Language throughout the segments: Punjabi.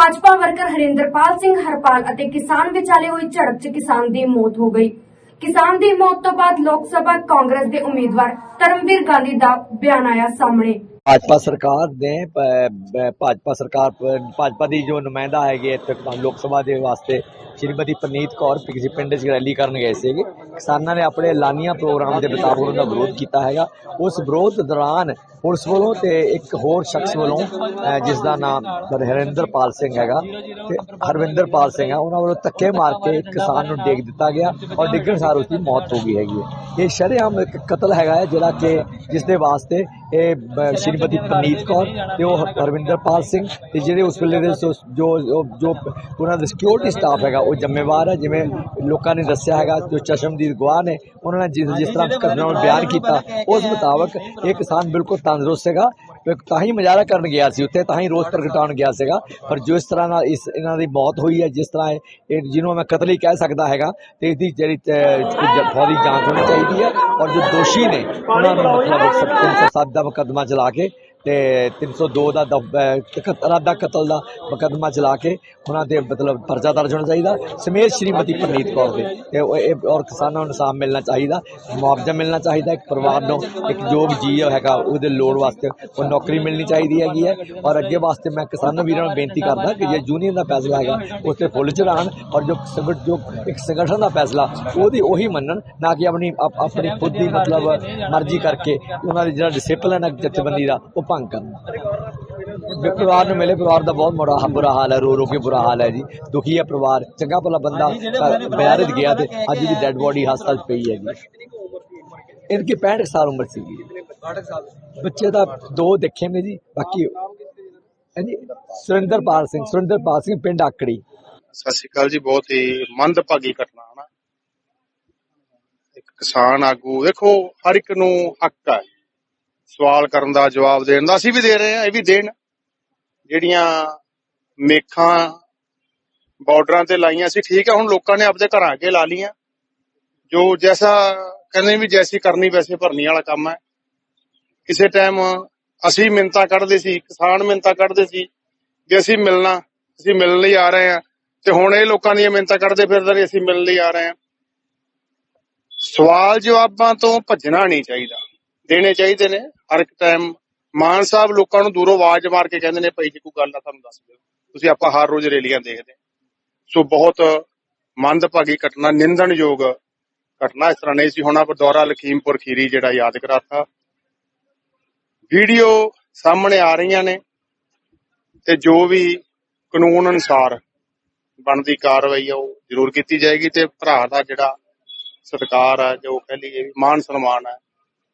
ਭਾਜਪਾ ਵਰਕਰ ਹਰਿੰਦਰਪਾਲ ਸਿੰਘ ਹਰਪਾਲ ਅਤੇ ਕਿਸਾਨ ਵਿਚਾਲੇ ਹੋਈ ਝੜਪ 'ਚ ਕਿਸਾਨ ਦੀ ਮੌਤ ਹੋ ਗਈ। ਕਿਸਾਨ ਦੀ ਮੌਤ ਤੋਂ ਬਾਅਦ ਲੋਕ ਸਭਾ ਕਾਂਗਰਸ ਦੇ ਉਮੀਦਵਾਰ ਧਰਮਵੀਰ ਗਾਂਧੀ ਦਾ ਬਿਆਨ ਆਇਆ ਸਾਹਮਣੇ। ਭਾਜਪਾ ਸਰਕਾਰ ਨੇ ਭਾਜਪਾ ਸਰਕਾਰ, ਭਾਜਪਾ ਦੀ ਜੋ ਨੁਮਾਇੰਦਾ ਹੈਗੇ ਇੱਥੇ ਲੋਕ ਸਭਾ ਦੇ ਵਾਸਤੇ ਸ਼੍ਰੀਮਤੀ ਪ੍ਰਨੀਤ ਕੌਰ ਕਿਸੇ ਪਿੰਡ 'ਚ ਰੈਲੀ ਕਰਨ ਗਏ ਸੀਗੇ। ਕਿਸਾਨਾਂ ਨੇ ਆਪਣੇ ਐਲਾਨੀਆਂ ਪ੍ਰੋਗਰਾਮ ਦੇ ਮੁਤਾਬਕ ਉਹਨਾਂ ਦਾ ਵਿਰੋਧ ਕੀਤਾ ਹੈਗਾ। ਉਸ ਵਿਰੋਧ ਦੌਰਾਨ ਪੁਲਿਸ ਵੱਲੋਂ ਤੇ ਇੱਕ ਹੋਰ ਸ਼ਖਸ ਵੱਲੋਂ ਅਹ, ਜਿਸ ਦਾ ਨਾਮ ਹਰਿੰਦਰਪਾਲ ਸਿੰਘ ਹੈਗਾ ਤੇ ਹਰਵਿੰਦਰਪਾਲ ਸਿੰਘ ਹੈ ਉਹਨਾਂ ਵੱਲੋਂ ਧੱਕੇ ਮਾਰ ਕੇ ਇੱਕ ਕਿਸਾਨ ਨੂੰ ਡੇਗ ਦਿੱਤਾ ਗਿਆ ਔਰ ਡਿੱਗਣ ਸਾਰ ਉਸ ਦੀ ਮੌਤ ਹੋ ਗਈ ਹੈਗੀ ਹੈ। ਇਹ ਸ਼ਰੇਆਮ ਇੱਕ ਕਤਲ ਹੈਗਾ ਹੈ ਜਿਹੜਾ ਕਿ ਜਿਸ ਦੇ ਵਾਸਤੇ ਇਹ ਸ਼੍ਰੀਮਤੀ ਪ੍ਰਨੀਤ ਕੌਰ ਤੇ ਉਹ ਹਰਵਿੰਦਰਪਾਲ ਸਿੰਘ ਤੇ ਜਿਹੜੇ ਉਸ ਵੇਲੇ ਦੇ ਜੋ- ਜੋ ਉਹਨਾਂ ਦਾ ਸਿਕਿਉਰਿਟੀ ਸਟਾਫ ਹੈਗਾ ਉਹ ਜ਼ਿੰਮੇਵਾਰ ਹੈ ਜਿਵੇਂ ਲੋਕਾਂ ਨੇ ਦੱਸਿਆ ਹੈਗਾ ਜੋ ਚਸ਼ਮਦੀਦ ਗਵਾਹ ਨੇ ਉਹਨਾਂ ਨੇ ਜਿਸ ਜਿਸ ਤਰ੍ਹਾਂ ਘਟਨਾ ਨੂੰ ਬਿਆਨ ਕੀਤਾ ਉਸ ਮੁਤਾਬਕ ਇਹ ਕਿਸਾਨ ਬਿਲਕੁਲ ਤੰਦਰੁਸਤ ਸੀਗਾ ਤੇ ਹੀ ਮੁਜ਼ਾਹਰਾ ਕਰਨ ਗਿਆ ਸੀ ਉੱਥੇ ਤਾਂ ਹੀ ਰੋਸ ਪ੍ਰਗਟਾਉਣ ਗਿਆ ਸੀਗਾ। ਪਰ ਜੋ ਇਸ ਤਰ੍ਹਾਂ ਨਾਲ ਇਸ ਇਹਨਾਂ ਦੀ ਮੌਤ ਹੋਈ ਹੈ ਜਿਸ ਤਰ੍ਹਾਂ ਇਹ ਜਿਹਨੂੰ ਮੈਂ ਕਤਲ ਹੀ ਕਹਿ ਸਕਦਾ ਹੈਗਾ ਤੇ ਇਹਦੀ ਜਿਹੜੀ ਫੌਰੀ ਜਾਂਚ ਹੋਣੀ ਚਾਹੀਦੀ ਹੈ ਔਰ ਜੋ ਦੋਸ਼ੀ ਨੇ ਉਹਨਾਂ ਨੂੰ ਮਤਲਬ 307 ਦਾ ਮੁਕੱਦਮਾ ਚਲਾ ਕੇ ਤੇ 302 ਦਾ ਦਬ- ਅਹ, ਕਤਲ ਦਾ ਮੁਕੱਦਮਾ ਚਲਾ ਕੇ ਉਹਨਾਂ ਦੇ ਮਤਲਬ ਪਰਚਾ ਦਰਜ ਹੋਣਾ ਚਾਹੀਦਾ। ਸਮੇਤ ਸ਼੍ਰੀਮਤੀ ਪ੍ਰਨੀਤ ਕੌਰ ਦੇ। ਤੇ ਉਹ ਇਹ ਔਰ ਕਿਸਾਨਾਂ ਨੂੰ ਇਨਸਾਫ ਮਿਲਣਾ ਚਾਹੀਦਾ ਮੁਆਵਜ਼ਾ ਮਿਲਣਾ ਚਾਹੀਦਾ ਇੱਕ ਪਰਿਵਾਰ ਨੂੰ ਇੱਕ ਯੋਗ ਜੀ ਹੈਗਾ ਉਹਦੇ ਲੋੜ ਵਾਸਤੇ ਉਹ ਨੌਕਰੀ ਮਿਲਣੀ ਚਾਹੀਦੀ ਹੈਗੀ ਹੈ। ਔਰ ਅੱਗੇ ਵਾਸਤੇ ਮੈਂ ਕਿਸਾਨਾਂ ਵੀਰਾਂ ਨੂੰ ਬੇਨਤੀ ਕਰਦਾ ਕਿ ਜੇ ਯੂਨੀਅਨ ਦਾ ਫੈਸਲਾ ਹੈਗਾ ਉਸ ਤੇ ਫੁੱਲ ਚੜਾਉਣ ਔਰ ਜੋ ਸੰਗਠ ਜੋ ਇੱਕ ਸੰਗਠਨ ਦਾ ਫੈਸਲਾ ਉਹਦੀ ਉਹੀ ਮੰਨਣ ਨਾ ਕਿ ਆਪਣੀ ਆਪ- ਆਪਣੀ ਖੁਦ ਦੀ ਮਤਲਬ ਮਰਜ਼ੀ ਕਰਕੇ ਉਹਨਾਂ ਦੀ ਜਿਹੜਾ ਡਿਸਪਲਿਨ ਹੈ ਜਥੇਬੰਦੀ ਦਾ ਉਹ ਭੰਗ ਕਰਨ। ਪਰਿਵਾਰ ਨੂੰ ਮਿਲੇ ਪਰਿਵਾਰ ਦਾ ਬਹੁਤ ਮਾੜਾ ਬੁਰਾ ਹਾਲ ਹੈ ਰੋ ਰੋ ਕੇ ਬੁਰਾ ਹਾਲ ਹੈ ਜੀ। ਦੁਖੀ ਹੈ ਪਰਿਵਾਰ। ਚੰਗਾ ਭਲਾ ਬੰਦਾ ਬਿਆਰਤ ਗਿਆ ਤੇ ਅੱਜ ਦੀ ਡੈੱਡ ਬੋਡੀ ਹਸਪਤਾਲ 'ਚ ਪਈ ਹੈਗੀ। ਇਨਕੀ 65 ਸਾਲ ਉਮਰ 65 ਸਾਲ ਬੱਚੇ ਦਾ ਦੋ ਦੇਖੇ ਨੇ ਜੀ? ਬਾਕੀ ਹਾਂਜੀ ਸੁਰਿੰਦਰਪਾਲ ਸਿੰਘ ਸੁਰਿੰਦਰਪਾਲ ਸਿੰਘ ਪਿੰਡ ਆਕੜੀ। ਸਤਿ ਸ਼੍ਰੀ ਅਕਾਲ ਜੀ ਬਹੁਤ ਹੀ ਮੰਦਭਾਗੀ ਘਟਨਾ ਹੈ ਨਾ ਇੱਕ ਕਿਸਾਨ ਆਗੂ ਦੇਖੋ ਹਰ ਇੱਕ ਨੂੰ ਹੱਕ ਹੈ ਸਵਾਲ ਕਰਨ ਦਾ ਜਵਾਬ ਦੇਣ ਦਾ ਅਸੀਂ ਵੀ ਦੇ ਰਹੇ ਹਾਂ, ਇਹ ਵੀ ਦੇਣ। ਜਿਹੜੀਆਂ ਮੇਖਾਂ ਬਾਰਡਰਾਂ ਤੇ ਲਾਈਆਂ ਸੀ ਠੀਕ ਹੈ ਹੁਣ ਲੋਕਾਂ ਨੇ ਆਪਦੇ ਘਰਾਂ ਅੱਗੇ ਲਾ ਲੀਆਂ ਜੋ ਜੈਸਾ ਕਹਿੰਦੇ ਵੀ ਜੈਸੀ ਕਰਨੀ ਵੈਸੇ ਭਰਨੀ ਵਾਲਾ ਕੰਮ ਹੈ। ਕਿਸੇ ਟਾਈਮ ਅਸੀਂ ਮਿੰਤਾ ਕੱਢਦੇ ਸੀ, ਕਿਸਾਨ ਮਿੰਤਾ ਕੱਢਦੇ ਸੀ, ਵੀ ਅਸੀਂ ਮਿਲਣਾ, ਅਸੀਂ ਮਿਲਣ ਲਈ ਆ ਰਹੇ ਹਾਂ। ਤੇ ਹੁਣ ਇਹ ਲੋਕਾਂ ਦੀਆਂ ਮਿੰਤਾ ਕੱਢਦੇ ਫਿਰਦੇ ਨੇ, ਅਸੀਂ ਮਿਲਣ ਲਈ ਆ ਰਹੇ ਹਾਂ। ਸਵਾਲ ਜਵਾਬਾਂ ਤੋਂ ਭੱਜਣਾ ਨਹੀਂ ਚਾਹੀਦਾ। ਦੇਣੇ ਚਾਹੀਦੇ ਨੇ। ਹਰ ਇੱਕ ਟਾਈਮ ਮਾਨ ਸਾਹਿਬ ਲੋਕਾਂ ਨੂੰ ਦੂਰੋਂ ਆਵਾਜ਼ ਮਾਰ ਕੇ ਕਹਿੰਦੇ ਨੇ, ਭਾਈ ਜੇ, ਕੋਈ ਗੱਲ ਆ, ਤੁਹਾਨੂੰ ਦੱਸ ਦਿਓ। ਤੁਸੀਂ ਆਪਾਂ ਹਰ ਰੋਜ਼ ਰੈਲੀਆਂ ਦੇਖਦੇ ਸੋ ਬਹੁਤ ਮੰਦਭਾਗੀ ਘਟਨਾ, ਨਿੰਦਣਯੋਗ ਘਟਨਾ ਇਸ ਤਰ੍ਹਾਂ ਨਹੀਂ ਸੀ ਹੋਣਾ। ਪਰ ਦੌਰਾ ਲਖੀਮਪੁਰ ਖੀਰੀ ਜਿਹੜਾ ਯਾਦ ਕਰਾਤਾ। ਵੀਡੀਓ ਸਾਹਮਣੇ ਆ ਰਹੀਆਂ ਨੇ ਤੇ ਜੋ ਵੀ ਕਾਨੂੰਨ ਅਨੁਸਾਰ ਬਣਦੀ ਕਾਰਵਾਈ ਆ, ਉਹ ਜ਼ਰੂਰ ਕੀਤੀ ਜਾਏਗੀ ਤੇ ਭਰਾ ਦਾ ਜਿਹੜਾ ਸਤਿਕਾਰ ਆ, ਜੋ ਕਹਿ ਲਈਏ ਮਾਨ ਸਨਮਾਨ ਹੈ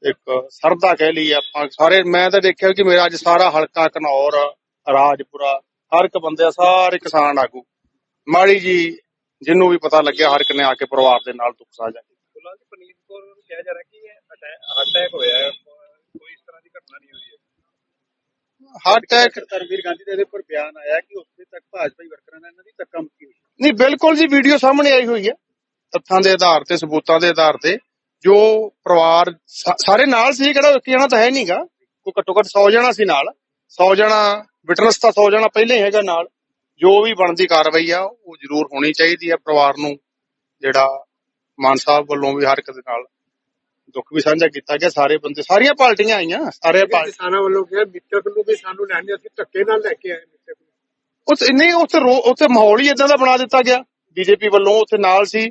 ਇੱਕ ਸਰਦਾ ਕਹਿ ਲਈਏ ਆਪਾਂ ਸਾਰੇ ਮੈਂ ਤਾਂ ਦੇਖਿਆ ਕਿ ਮੇਰਾ ਅੱਜ ਸਾਰਾ ਹਲਕਾ ਘਨੌਰ ਰਾਜਪੁਰਾ ਹਰ ਇੱਕ ਬੰਦੇ ਸਾਰੇ ਕਿਸਾਨ ਆਗੂ। ਮਾੜੀ ਜੀ ਜਿਹਨੂੰ ਵੀ ਪਤਾ ਲੱਗਿਆ ਹਰ ਇੱਕ ਨੇ ਆ ਕੇ ਪਰਿਵਾਰ ਦੇ ਨਾਲ ਦੁੱਖ ਸਾਂਝਾ ਕੀਤਾ। ਫਿਲਹਾਲ ਜੀ ਪਨੀਤ ਕੌਰ ਨੂੰ ਕਿਹਾ ਜਾ ਰਿਹਾ ਕਿ ਅਟੈਕ ਹੋਇਆ ਹੈ ਕੋਈ ਇਸ ਤਰ੍ਹਾਂ ਦੀ ਘਟਨਾ ਨਹੀਂ ਹੋਈ ਹੈ। ਹਾਰਟ ਅਟੈਕ ਤਰਵੀਰ ਗਾਂਧੀ ਦੇ ਇਹਦੇ ਉੱਪਰ ਬਿਆਨ ਆਇਆ ਕਿ ਉੱਥੇ ਤੱਕ ਭਾਜਪਾਈ ਵਰਕਰਾਂ ਨਾਲ ਇਹਨਾਂ ਦੀ ਧੱਕਾ ਮੁੱਕੀ ਹੋਈ ਨਹੀਂ ਬਿਲਕੁਲ ਜੀ ਵੀਡੀਓ ਸਾਹਮਣੇ ਆਈ ਹੋਈ ਹੈ। ਤੱਥਾਂ ਦੇ ਆਧਾਰ ਤੇ ਸਬੂਤਾਂ ਦੇ ਆਧਾਰ ਤੇ। ਜੋ ਪਰਿਵਾਰ ਸਾ- ਸਾਰੇ ਨਾਲ ਸੀ ਕਿਹੜਾ ਇੱਕ ਜਣਾ ਤਾਂ ਹੈ ਨਹੀਂਗਾ ਕੋਈ ਘੱਟੋ ਘੱਟ 100 ਜਣਾ ਸੀ ਨਾਲ। 100 ਜਣਾ ਵਿਟਨੈਸ ਤਾਂ 100 ਜਣਾ ਪਹਿਲਾਂ ਹੀ ਹੈਗਾ ਨਾਲ। ਜੋ ਵੀ ਬਣਦੀ ਕਾਰਵਾਈ ਆ ਉਹ ਜ਼ਰੂਰ ਹੋਣੀ ਚਾਹੀਦੀ ਹੈ ਪਰਿਵਾਰ ਨੂੰ ਜਿਹੜਾ ਮਾਨ ਸਾਹਿਬ ਵੱਲੋਂ ਵੀ ਹਰ ਇੱਕ ਦੇ ਨਾਲ ਦੁੱਖ ਵੀ ਸਾਂਝਾ ਕੀਤਾ ਗਿਆ। ਸਾਰੇ ਬੰਦੇ ਸਾਰੀਆਂ ਪਾਰਟੀਆਂ ਆਈਆਂ ਸਾਰੇ ਪਾਰਟੀ ਕਿਸਾਨਾਂ ਵੱਲੋਂ ਕਿਹਾ ਮਿੱਤਰ ਵੱਲੋਂ ਵੀ ਸਾਨੂੰ ਲੈਣੇ ਅਸੀਂ ਧੱਕੇ ਨਾਲ ਲੈ ਕੇ ਆਏ ਮਿੱਤਰ ਉਸ ਨਹੀਂ ਉੱਥੇ ਰੋ- ਉੱਥੇ ਮਾਹੌਲ ਹੀ ਇਦਾਂ ਦਾ ਬਣਾ ਦਿੱਤਾ ਗਿਆ। ਬੀਜੇਪੀ ਵੱਲੋਂ ਉੱਥੇ ਨਾਲ ਸੀ।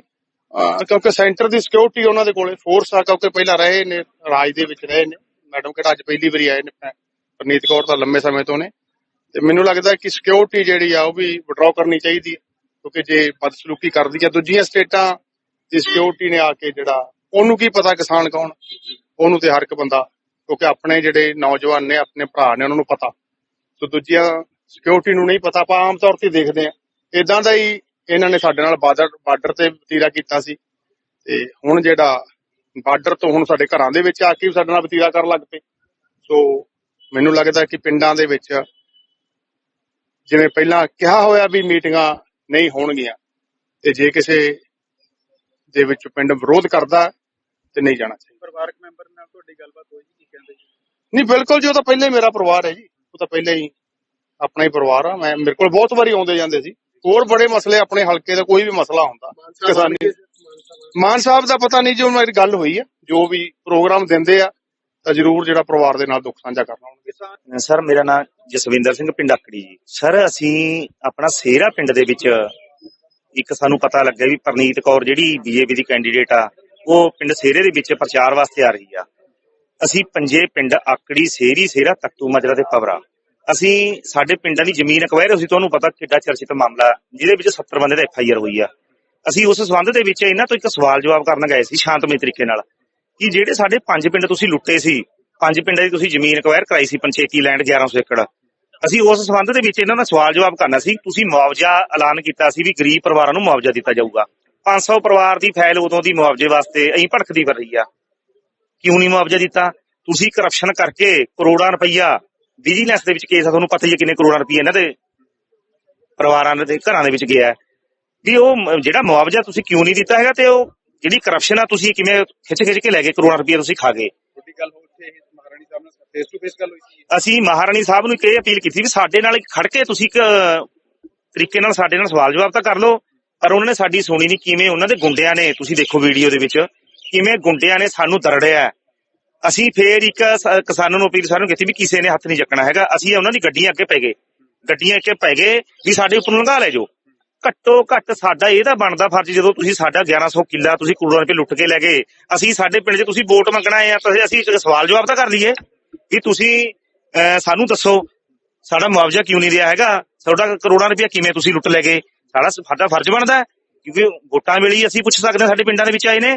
ਕਿਉਂਕਿ ਸੈਂਟਰ ਦੀ ਸਿਕਿਉਰਿਟੀ ਉਹਨਾਂ ਦੇ ਕੋਲੇ ਫੋਰਸ ਆ, ਕਿਉਂਕਿ ਪਹਿਲਾਂ ਰਹੇ ਨੇ, ਰਾਜ ਦੇ ਵਿੱਚ ਰਹੇ ਨੇ। ਮੈਡਮ ਕਿਹੜਾ ਅੱਜ ਪਹਿਲੀ ਵਾਰੀ ਆਏ ਨੇ ਪਰਨੀਤ ਕੌਰ ਤਾਂ ਲੰਮੇ ਸਮੇਂ ਤੋਂ ਨੇ। ਤੇ ਮੈਨੂੰ ਲੱਗਦਾ ਕਿ ਸਿਕਿਉਰਿਟੀ ਜਿਹੜੀ ਆ, ਉਹ ਵੀ ਵਿਡਰਾਅ ਕਰਨੀ ਚਾਹੀਦੀ ਹੈ ਕਿਉਂਕਿ ਜੇ ਬਦਸਲੂਕੀ ਕਰਦੀ ਆ, ਦੂਜੀਆਂ ਸਟੇਟਾਂ ਦੀ ਸਿਕਿਉਰਿਟੀ ਨੇ ਆ ਕੇ ਜਿਹੜਾ, ਉਹਨੂੰ ਕੀ ਪਤਾ ਕਿਸਾਨ ਕੌਣ, ਉਹਨੂੰ ਤੇ ਹਰ ਇੱਕ ਬੰਦਾ, ਕਿਉਂਕਿ ਆਪਣੇ ਜਿਹੜੇ ਨੌਜਵਾਨ ਨੇ, ਆਪਣੇ ਭਰਾ ਨੇ, ਉਹਨਾਂ ਨੂੰ ਪਤਾ। ਸੋ ਦੂਜੀਆਂ ਸਿਕਿਉਰਿਟੀ ਨੂੰ ਨਹੀਂ ਪਤਾ, ਆਪਾਂ ਆਮ ਤੌਰ ਤੇ ਦੇਖਦੇ ਆ। ਇਦਾਂ ਦਾ ਹੀ ਇਹਨਾਂ ਨੇ ਸਾਡੇ ਨਾਲ ਬਾਰਡਰ ਬਾਰਡਰ ਤੇ ਵਤੀਰਾ ਕੀਤਾ ਸੀ। ਤੇ ਹੁਣ ਜਿਹੜਾ ਬਾਰਡਰ ਤੋਂ ਹੁਣ ਸਾਡੇ ਘਰਾਂ ਦੇ ਵਿੱਚ ਆ ਕੇ ਵੀ ਸਾਡੇ ਨਾਲ ਵਤੀਰਾ ਕਰਨ ਲੱਗ ਪਏ। ਸੋ ਮੈਨੂੰ ਲੱਗਦਾ ਕਿ ਪਿੰਡਾਂ ਦੇ ਵਿੱਚ ਜਿਵੇਂ ਪਹਿਲਾਂ ਕਿਹਾ ਹੋਇਆ ਵੀ ਮੀਟਿੰਗਾਂ ਨਹੀਂ ਹੋਣਗੀਆਂ ਤੇ ਜੇ ਕਿਸੇ ਦੇ ਵਿੱਚ ਪਿੰਡ ਵਿਰੋਧ ਕਰਦਾ ਤੇ ਨਹੀਂ ਜਾਣਾ ਚਾਹੀਦਾ। ਪਰਿਵਾਰਕ ਮੈਂਬਰ ਨਾਲ ਤੁਹਾਡੀ ਗੱਲਬਾਤ ਹੋਈ ਜੀ ਕੀ ਕਹਿੰਦੇ ਨਹੀਂ ਬਿਲਕੁਲ ਜੀ ਉਹ ਤਾਂ ਪਹਿਲੇ ਹੀ ਮੇਰਾ ਪਰਿਵਾਰ ਹੈ ਜੀ। ਉਹ ਤਾਂ ਪਹਿਲੇ ਹੀ ਆਪਣਾ ਹੀ ਪਰਿਵਾਰ ਆ ਮੈਂ ਮੇਰੇ ਕੋਲ ਬਹੁਤ ਵਾਰੀ ਆਉਂਦੇ ਜਾਂਦੇ ਸੀ। ਹੋਰ ਬੜੇ ਮਸਲੇ ਆਪਣੇ ਹਲਕੇ ਦਾ ਕੋਈ ਵੀ ਮਸਲਾ ਹੁੰਦਾ ਕਿਸਾਨੀ ਮਾਨ ਸਾਹਿਬ ਦਾ ਪਤਾ ਨਹੀਂ ਜੋ ਮੇਰੀ ਗੱਲ ਹੋਈ ਆ ਜੋ ਵੀ ਪ੍ਰੋਗਰਾਮ ਦਿੰਦੇ ਆ ਤਾਂ ਜ਼ਰੂਰ ਜਿਹੜਾ ਪਰਿਵਾਰ ਦੇ ਨਾਲ ਦੁੱਖ ਸਾਂਝਾ ਕਰਨਾ ਹੋਣਗੇ। ਸਰ ਮੇਰਾ ਨਾਮ ਜਸਵਿੰਦਰ ਸਿੰਘ ਪਿੰਡਾਕੜੀ ਜੀ। ਸਰ ਅਸੀਂ ਆਪਣਾ ਸੇਰਾ ਪਿੰਡ ਦੇ ਵਿੱਚ ਇੱਕ ਸਾਨੂੰ ਪਤਾ ਲੱਗਿਆ ਵੀ ਪਰਨੀਤ ਕੌਰ ਜਿਹੜੀ ਬੀਜੇਪੀ ਦੀ ਕੈਂਡੀਡੇਟ ਆ ਉਹ ਪਿੰਡ ਸੇਰੇ ਦੇ ਵਿੱਚ ਪ੍ਰਚਾਰ ਵਾਸਤੇ ਆ ਰਹੀ ਆ। ਅਸੀਂ ਪੰਜੇ ਪਿੰਡ ਆਕੜੀ ਸੇਰੀ ਸੇਰਾ ਤਖਤੂ ਮਜਰਾ ਤੇ ਪਵਰਾ। ਅਸੀਂ ਸਾਡੇ ਪਿੰਡਾਂ ਦੀ ਜ਼ਮੀਨ ਅਕਵਾਇਰ ਅਸੀਂ ਤੁਹਾਨੂੰ ਪਤਾ ਕਿੱਡਾ ਚਰਚਿਤ ਮਾਮਲਾ ਜਿਹਦੇ ਵਿੱਚ 70 ਬੰਦੇ ਦਾ ਐਫ ਆਈ ਆਰ ਹੋਈ ਆ। ਅਸੀਂ ਉਸ ਸੰਬੰਧ ਦੇ ਵਿੱਚ ਇਹਨਾਂ ਤੋਂ ਇੱਕ ਸਵਾਲ ਜਵਾਬ ਕਰਨ ਗਏ ਸੀ, ਸ਼ਾਂਤਮਈ ਤਰੀਕੇ ਨਾਲ, ਕਿ ਜਿਹੜੇ ਸਾਡੇ ਪੰਜ ਪਿੰਡ ਤੁਸੀਂ ਲੁੱਟੇ ਸੀ, ਪੰਜ ਪਿੰਡਾਂ ਦੀ ਤੁਸੀਂ ਜ਼ਮੀਨ ਅਕਵਾਇਰ ਕਰਾਈ ਸੀ, ਪੰਚਾਇਤੀ ਲੈਂਡ 1100 ਏਕੜ, ਅਸੀਂ ਉਸ ਸੰਬੰਧ ਦੇ ਵਿੱਚ ਇਹਨਾਂ ਦਾ ਸਵਾਲ ਜਵਾਬ ਕਰਨਾ ਸੀ, ਤੁਸੀਂ ਮੁਆਵਜ਼ਾ ਐਲਾਨ ਕੀਤਾ ਸੀ ਵੀ ਗਰੀਬ ਪਰਿਵਾਰਾਂ ਨੂੰ ਮੁਆਵਜ਼ਾ ਦਿੱਤਾ ਜਾਊਗਾ। 500 ਪਰਿਵਾਰ ਦੀ ਫਾਈਲ ਉਦੋਂ ਦੀ ਮੁਆਵਜ਼ੇ ਵਾਸਤੇ ਅਸੀਂ ਭੜਕਦੀ ਫਿਰ ਰਹੀ ਆ। ਕਿਉਂ ਨਹੀਂ ਮੁਆਵਜ਼ਾ ਦਿੱਤਾ? ਤੁਸੀਂ ਕਰਪਸ਼ਨ ਕਰਕੇ ਕਰੋੜਾਂ ਰੁਪਈਆ ਵਿਜੀਲੈਂਸ ਦੇ ਵਿੱਚ ਕੇਸ ਆ ਤੁਹਾਨੂੰ ਪਤਾ ਹੀ ਹੈ ਕਿੰਨੇ ਕਰੋੜਾਂ ਰੁਪਏ ਇਹਨਾਂ ਦੇ ਪਰਿਵਾਰਾਂ ਦੇ ਘਰਾਂ ਦੇ ਵਿੱਚ ਗਿਆ। ਵੀ ਉਹ ਜਿਹੜਾ ਮੁਆਵਜ਼ਾ ਤੁਸੀਂ ਕਿਉਂ ਨਹੀਂ ਦਿੱਤਾ ਹੈਗਾ ਤੇ ਉਹ ਜਿਹੜੀ ਕਰਪਸ਼ਨ ਆ ਤੁਸੀਂ ਕਿਵੇਂ ਖਿੱਚ ਖਿੱਚ ਕੇ ਲੈ ਗਏ ਕਰੋੜਾਂ ਰੁਪਏ ਤੁਸੀਂ ਖਾ ਗਏ ਅਸੀਂ ਮਹਾਰਾਣੀ ਸਾਹਿਬ ਨੂੰ ਇਹ ਅਪੀਲ ਕੀਤੀ ਵੀ ਸਾਡੇ ਨਾਲ ਖੜ ਕੇ ਤੁਸੀਂ ਇੱਕ ਤਰੀਕੇ ਨਾਲ ਸਾਡੇ ਨਾਲ ਸਵਾਲ ਜਵਾਬ ਤਾਂ ਕਰ ਲਓ ਪਰ ਉਹਨਾਂ ਨੇ ਸਾਡੀ ਸੁਣੀ ਨਹੀਂ ਕਿਵੇਂ ਉਹਨਾਂ ਦੇ ਗੁੰਡਿਆਂ ਨੇ ਤੁਸੀਂ ਦੇਖੋ ਵੀਡੀਓ ਦੇ ਵਿੱਚ ਕਿਵੇਂ ਗੁੰਡਿਆਂ ਨੇ ਸਾਨੂੰ ਦਰੜਿਆ। ਅਸੀਂ ਫੇਰ ਇੱਕ ਸ- ਕਿਸਾਨਾਂ ਨੂੰ ਅਪੀਲ ਸਾਨੂੰ ਕੀਤੀ ਵੀ ਕਿਸੇ ਨੇ ਹੱਥ ਨਹੀਂ ਚੱਕਣਾ ਹੈਗਾ। ਅਸੀਂ ਉਹਨਾਂ ਦੀ ਗੱਡੀਆਂ ਅੱਗੇ ਪੈ ਗਏ। ਗੱਡੀਆਂ ਅੱਗੇ ਪੈ ਗਏ ਵੀ ਸਾਡੇ ਉੱਪਰ ਲੰਘਾ ਲੈ ਜਾਓ। ਘੱਟੋ ਘੱਟ ਸਾਡਾ ਇਹਦਾ ਬਣਦਾ ਫਰਜ਼ ਜਦੋਂ ਤੁਸੀਂ ਸਾਡਾ 1100 ਕਿੱਲਾ ਤੁਸੀਂ ਕਰੋੜਾਂ ਰੁਪਏ ਲੁੱਟ ਕੇ ਲੈ ਗਏ। ਅਸੀਂ ਸਾਡੇ ਪਿੰਡ 'ਚ ਤੁਸੀਂ ਵੋਟ ਮੰਗਣਾ ਆਏ ਆ ਤਾਂ ਅਸੀਂ ਇੱਕ ਸਵਾਲ ਜਵਾਬ ਤਾਂ ਕਰ ਲਈਏ ਵੀ ਤੁਸੀਂ ਅਹ, ਸਾਨੂੰ ਦੱਸੋ ਸਾਡਾ ਮੁਆਵਜ਼ਾ ਕਿਉਂ ਨਹੀਂ ਰਿਹਾ ਹੈਗਾ? ਤੁਹਾਡਾ ਕਰੋੜਾਂ ਰੁਪਏ ਕਿਵੇਂ ਤੁਸੀਂ ਲੁੱਟ ਲੈ ਗਏ? ਸਾਡਾ ਸਾਡਾ ਫਰਜ਼ ਬਣਦਾ ਹੈ, ਕਿਉਂਕਿ ਵੋਟਾਂ ਵੇਲੇ ਅਸੀਂ ਪੁੱਛ ਸਕਦੇ ਹਾਂ ਸਾਡੇ ਪਿੰਡਾਂ ਦੇ ਵਿੱਚ ਆਏ ਨੇ।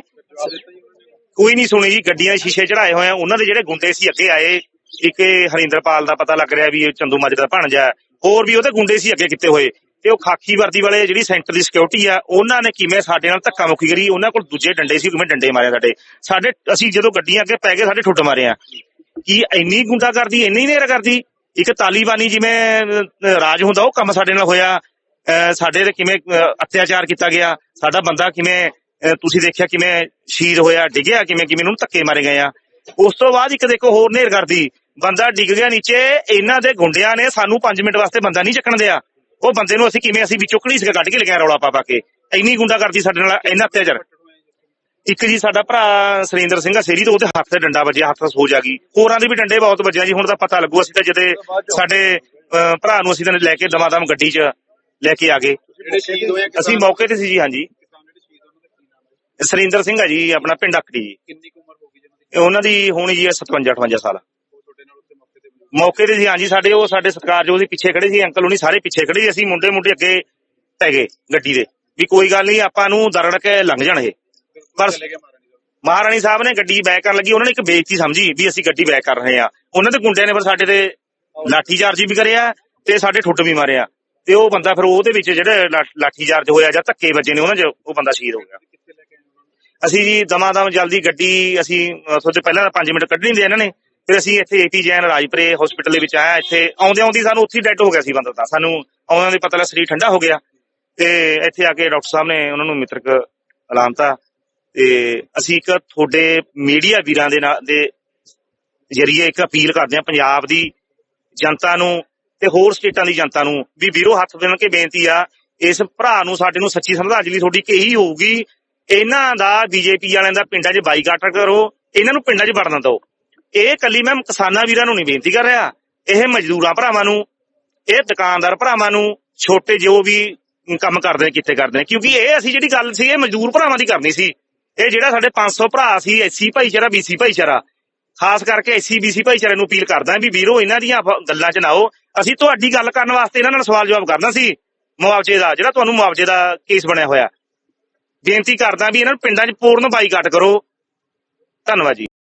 ਕੋਈ ਨਹੀਂ ਸੁਣੀ ਜੀ, ਗੱਡੀਆਂ ਦੇ ਸ਼ੀਸ਼ੇ ਚੜਾਏ ਹੋਏ ਆ। ਉਹਨਾਂ ਦੇ ਜਿਹੜੇ ਗੁੰਡੇ ਸੀ, ਅੱਗੇ ਆਏ। ਇੱਕ ਹਰਿੰਦਰਪਾਲ ਦਾ ਪਤਾ ਲੱਗ ਰਿਹਾ ਵੀ ਇਹ ਚੰਦੂ ਮੱਜ ਦਾ ਭਾਣਜਾ ਹੋਰ ਵੀ ਉਹਦੇ ਗੁੰਡੇ ਸੀ ਅੱਗੇ ਕਿਤੇ ਹੋਏ। ਤੇ ਉਹ ਖਾਕੀ ਵਰਦੀ ਵਾਲੇ ਜਿਹੜੀ ਸੈਂਟਰ ਦੀ ਸਿਕਿਉਰਿਟੀ ਆ, ਉਹਨਾਂ ਨੇ ਕਿਵੇਂ ਸਾਡੇ ਨਾਲ ਧੱਕਾ ਮੁੱਕੀ ਕਰੀ? ਉਹਨਾਂ ਕੋਲ ਦੂਜੇ ਡੰਡੇ ਸੀ, ਕਿਵੇਂ ਡੰਡੇ ਮਾਰੇ ਸਾਡੇ? ਸਾਡੇ, ਅਸੀਂ ਜਦੋਂ ਗੱਡੀਆਂ ਅੱਗੇ ਪੈ ਗਏ, ਸਾਡੇ ਠੁੱਡ ਮਾਰੇ ਆ। ਕੀ ਇੰਨੀ ਗੁੰਡਾ ਕਰਦੀ ਇੰਨੀ ਨੇਰ ਕਰਦੀ ਇੱਕ ਤਾਲੀਬਾਨੀ ਜਿਵੇਂ ਰਾਜ ਹੁੰਦਾ, ਉਹ ਕੰਮ ਸਾਡੇ ਨਾਲ ਹੋਇਆ। ਸਾਡੇ ਤੇ ਕਿਵੇਂ ਅਤਿਆਚਾਰ ਕੀਤਾ ਗਿਆ? ਸਾਡਾ ਬੰਦਾ ਕਿਵੇਂ ਤੁਸੀਂ ਦੇਖਿਆ ਕਿਵੇਂ ਸ਼ਹੀਦ ਹੋਇਆ ਡਿੱਗਿਆ ਕਿਵੇਂ ਕਿਵੇਂ ਉਹਨੂੰ ਧੱਕੇ ਮਾਰੇ ਗਏ ਆ। ਉਸ ਤੋਂ ਬਾਅਦ ਇੱਕ ਦੇਖੋ ਹੋਰ ਨੇਰ ਕਰਦੀ। ਬੰਦਾ ਡਿੱਗ ਗਿਆ ਨੀਚੇ ਇਹਨਾਂ ਦੇ ਗੁੰਡਿਆਂ ਨੇ ਸਾਨੂੰ 5 ਮਿੰਟ ਵਾਸਤੇ ਬੰਦਾ ਨਹੀਂ ਚੱਕਣ ਦਿਆ। ਉਹ ਬੰਦੇ ਨੂੰ ਅਸੀਂ ਕਿਵੇਂ ਅਸੀਂ ਵਿੱਚੋਂ ਘੜੀਸ ਕੇ ਕੱਢ ਕੇ ਲਗਾਇਆ ਰੌਲਾ ਪਾ ਪਾ ਕੇ। ਇੰਨੀ ਗੁੰਡਾ ਕਰਦੀ ਸਾਡੇ ਨਾਲ ਇੰਨਾ ਅਤਿਆਚਾਰ। ਇੱਕ ਜੀ ਸਾਡਾ ਭਰਾ ਸੁਰਿੰਦਰ ਸਿੰਘ ਆ ਸੇਰੀ ਤੋਂ ਉਹਦੇ ਹੱਥ ਤੇ ਡੰਡਾ ਵੱਜਿਆ ਹੱਥ ਸੋਜ ਆ ਗਈ। ਹੋਰਾਂ ਦੇ ਵੀ ਡੰਡੇ ਬਹੁਤ ਵੱਜਿਆ ਜੀ ਹੁਣ ਤਾਂ ਪਤਾ ਲੱਗੂ ਅਸੀਂ ਤਾਂ ਜਦੇ ਸਾਡੇ ਭਰਾ ਨੂੰ ਅਸੀਂ ਤਾਂ ਲੈ ਕੇ ਦਮਾਦਮ ਗੱਡੀ 'ਚ ਲੈ ਕੇ ਆ ਗਏ। ਅਸੀਂ ਮੌਕੇ ਤੇ ਸੀ ਜੀ ਹਾਂਜੀ ਕਿਸਾਨ ਜਿਹੜੇ ਸ਼ਹੀਦ ਉਹਨਾਂ ਦਾ ਕੀ ਨਾਮ ਹੈ ਸੁਰਿੰਦਰ ਸਿੰਘ ਆ ਜੀ ਆਪਣਾ ਪਿੰਡ ਅਕੜੀ ਜੀ ਕਿੰਨੀ ਕੁ ਉਮਰ ਹੋ ਗਈ ਜਿਹਨਾਂ ਦੀ? ਇਹ ਉਹਨਾਂ ਦੀ ਹੋਣੀ ਜੀ 57 58 ਸਾਲ। ਉਹ ਤੁਹਾਡੇ ਨਾਲ ਉੱਥੇ ਮੌਕੇ ਤੇ ਮਿਲੇ ਮੌਕੇ ਤੇ ਸੀ ਹਾਂਜੀ ਸਾਡੇ ਉਹ ਸਾਡੇ ਸਤਿਕਾਰ ਜੋ ਉਹਦੇ ਪਿੱਛੇ ਖੜੇ ਸੀ ਅੰਕਲ ਉਹਨੀ ਸਾਰੇ ਪਿੱਛੇ ਖੜੇ ਸੀ ਅਸੀਂ ਮੁੰਡੇ ਮੁੰਡੇ ਅੱਗੇ ਪੈ ਗਏ ਗੱਡੀ ਦੇ। ਵੀ ਕੋਈ ਗੱਲ ਨਹੀਂ ਆਪਾਂ ਨੂੰ ਦਰੜ ਕੇ ਲੰਘ ਜਾਣ ਇਹ। ਪਰ ਚਲੇ ਗਿਆ ਮਹਾਰਾਣੀ ਸਾਹਿਬ। ਮਹਾਰਾਣੀ ਸਾਹਿਬ ਨੇ ਗੱਡੀ ਬੈਕ ਕਰਨ ਲੱਗੀ ਉਹਨਾਂ ਨੇ ਇੱਕ ਬੇਇੱਜ਼ਤੀ ਸਮਝੀ ਵੀ ਅਸੀਂ ਗੱਡੀ ਬੈਕ ਕਰ ਰਹੇ ਆ ਉਹਨਾਂ ਦੇ ਗੁੰਡਿਆਂ ਨੇ ਫਿਰ ਸਾਡੇ ਤੇ ਲਾਠੀ ਚਾਰਜ ਵੀ ਕਰਿਆ ਤੇ ਸਾਡੇ ਠੁੱਡ ਵੀ ਮਾਰਿਆ। ਤੇ ਉਹ ਬੰਦਾ ਫਿਰ ਉਹਦੇ ਵਿੱਚ ਜਿਹੜੇ ਲਾ- ਲਾਠੀ ਚਾਰਜ ਹੋਇਆ ਜਾਂ ਧੱਕੇ ਵੱਜੇ ਨੇ ਉਹਨਾਂ 'ਚ ਉਹ ਬੰਦਾ ਸ਼ਹੀਦ ਹੋ ਗਿਆ ਕਿੱਥੇ ਲੈ ਕੇ ਆਏ ਉਹਨਾਂ ਨੂੰ ਅਸੀਂ ਜੀ ਦਮਾਦਮ ਜਲਦੀ ਗੱਡੀ ਅਸੀਂ ਤੁਹਾਡੇ ਪਹਿਲਾਂ 5 ਮਿੰਟ ਕੱਢ ਨਹੀਂ ਇਹਨਾਂ ਨੇ, ਫਿਰ ਅਸੀਂ ਇੱਥੇ ਏਪੀ ਜੈਨ ਰਾਜਪੁਰੇ ਹਸਪੀਟਲ ਦੇ ਵਿੱਚ ਆਇਆ, ਇੱਥੇ ਆਉਂਦੇ ਆਉਂਦੀ ਸਾਨੂੰ ਉੱਥੇ ਡੈੱਡ ਹੋ ਗਿਆ ਸੀ ਬੰਦਾ ਤਾਂ। ਸਾਨੂੰ ਆਉਂਦਿਆਂ ਦੇ ਪਤਾ ਲੱਗਾ ਸਰੀਰ ਠੰਡਾ ਹੋ ਗਿਆ। ਤੇ ਇੱਥੇ ਆ ਕੇ ਡਾਕਟਰ ਸਾਹਿਬ ਨੇ ਉਹਨਾਂ ਨੂੰ ਮਿੱਤਰਕ ਐਲਾਨਤਾ ਤੇ ਅਸੀਂ ਇੱਕ ਤੁਹਾਡੇ ਮੀਡੀਆ ਵੀਰਾਂ ਦੇ ਨਾਲ, ਦੇ ਜਰੀਏ ਇੱਕ ਅਪੀਲ ਕਰਦੇ ਹਾਂ ਪੰਜਾਬ ਦੀ ਜਨਤਾ ਨੂੰ ਤੇ ਹੋਰ ਸਟੇਟਾਂ ਦੀ ਜਨਤਾ ਨੂੰ ਵੀ ਵੀਰੋ ਹੱਥ ਦੇਣ ਕੇ ਬੇਨਤੀ ਆ, ਇਸ ਭਰਾ ਨੂੰ, ਸਾਡੇ ਨੂੰ ਸੱਚੀ ਸ਼ਰਧਾਂਜਲੀ ਤੁਹਾਡੀ ਕਿ ਹੋਊਗੀ। ਇਹਨਾਂ ਦਾ ਬੀਜੇਪੀ ਵਾਲਿਆਂ ਦਾ ਪਿੰਡਾਂ 'ਚ ਬਾਈਕਾਟ ਕਰੋ, ਇਹਨਾਂ ਨੂੰ ਪਿੰਡਾਂ 'ਚ ਵੜਨ ਦਿਓ। ਇਹ ਕੱਲੀ ਮੈਂ ਕਿਸਾਨਾਂ ਵੀਰਾਂ ਨੂੰ ਨਹੀਂ ਬੇਨਤੀ ਕਰ ਰਿਹਾ। ਇਹ ਮਜ਼ਦੂਰਾਂ ਭਰਾਵਾਂ ਨੂੰ, ਇਹ ਦੁਕਾਨਦਾਰ ਭਰਾਵਾਂ ਨੂੰ, ਛੋਟੇ ਜੋ ਵੀ ਕੰਮ ਕਰਦੇ ਨੇ, ਕਿੱਥੇ ਕਰਦੇ ਨੇ, ਕਿਉਂਕਿ ਇਹ ਅਸੀਂ ਜਿਹੜੀ ਗੱਲ ਸੀ, ਇਹ ਮਜ਼ਦੂਰ ਭਰਾਵਾਂ ਦੀ ਕਰਨੀ ਸੀ। ਇਹ ਜਿਹੜਾ ਸਾਡੇ 500 ਭਰਾ ਸੀ, ਐਸੀ ਭਾਈਚਾਰਾ ਬੀਸੀ ਭਾਈਚਾਰਾ, ਖਾਸ ਕਰਕੇ ਐਸਸੀ ਬੀਸੀ ਭਾਈਚਾਰੇ ਨੂੰ ਅਪੀਲ ਕਰਦਾ ਵੀ ਵੀਰੋ, ਇਹਨਾਂ ਦੀਆਂ ਗੱਲਾਂ 'ਚ ਨਾ ਆਓ। ਅਸੀਂ ਤੁਹਾਡੀ ਗੱਲ ਕਰਨ ਵਾਸਤੇ ਇਹਨਾਂ ਨਾਲ ਸਵਾਲ ਜਵਾਬ ਕਰਨਾ ਸੀ। ਮੁਆਵਜ਼ੇ ਦਾ, ਜਿਹੜਾ ਤੁਹਾਨੂੰ ਮੁਆਵਜ਼ੇ ਦਾ ਕੇਸ ਬਣਿਆ ਹੋਇਆ। ਬੇਨਤੀ ਕਰਦਾ ਵੀ ਇਹਨਾਂ ਨੂੰ ਪਿੰਡਾਂ 'ਚ ਪੂਰਨ ਬਾਈਕਾਟ ਕਰੋ। ਧੰਨਵਾਦ ਜੀ।